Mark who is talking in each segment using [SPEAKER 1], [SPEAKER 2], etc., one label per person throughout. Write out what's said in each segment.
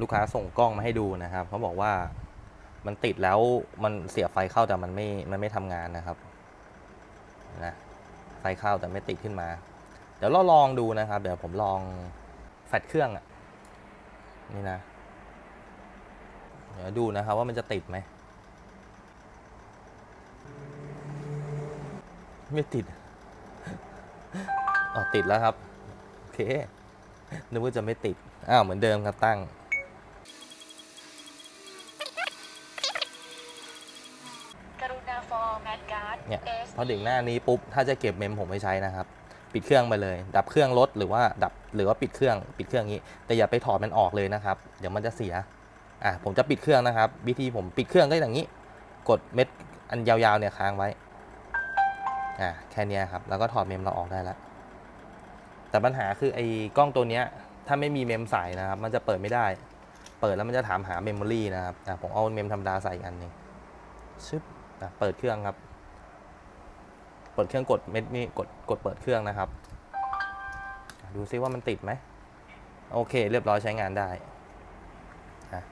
[SPEAKER 1] ลูกค้าส่งกล้องมาให้ดูนะครับเขาบอกว่ามันติดแล้วมันเสียไฟเข้าแต่มันไม่มันไม่ทำงานนะครับนะไฟเข้าแต่ไม่ติดขึ้นมา เดี๋ยวเราลองดูนะครับ เดี๋ยวผมลองแฟลชเครื่องอะนี่นะเดี๋ยวดูนะครับว่ามันจะติดไหมไม่ติดอ๋อติดแล้วครับ โอเคนึกว่าจะไม่ติด อ้าว เหมือนเดิมครับตั้ง
[SPEAKER 2] กรุณาฟอร์แมทการ์ด
[SPEAKER 1] เนี่ยพอถึงหน้านี้ปุ๊บถ้าจะเก็บเมมผมไม่ใช้นะครับ ปิดเครื่องไปเลย ดับเครื่องรถหรือว่าดับหรือว่าปิดเครื่อง ปิดเครื่องนี้ แต่อย่าไปถอดมันออกเลยนะครับ เดี๋ยวมันจะเสียอะผมจะปิดเครื่องนะครับ วิธีผมปิดเครื่องก็อย่างนี้ กดเม็ดอันยาวๆเนี่ยค้างไว้อะแค่เนี้ยครับแล้วก็ถอดเมมเราออกได้แล้วแต่ปัญหาคือไอ้กล้องตัวเนี้ยถ้าไม่มีเมมใส่นะครับ มันจะเปิดไม่ได้ เปิดแล้วมันจะถามหาเมมโมรีนะครับอะผมเอาเมมธรรมดาใส่อีกอันหนึงชึบ อะเปิดเครื่องครับ เปิดเครื่องกดเม็ดนี่กดกดเปิดเครื่องนะครับ ดูซิว่ามันติดไหมโอเค เรียบร้อยใช้งานได้อะ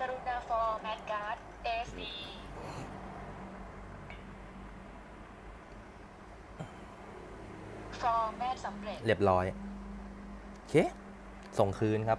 [SPEAKER 2] กรุณาฟอร์แมทการ์ด SD ฟอร์แมทสำเร็จ
[SPEAKER 1] เรียบร้อย โอเค ส่งคืนครับ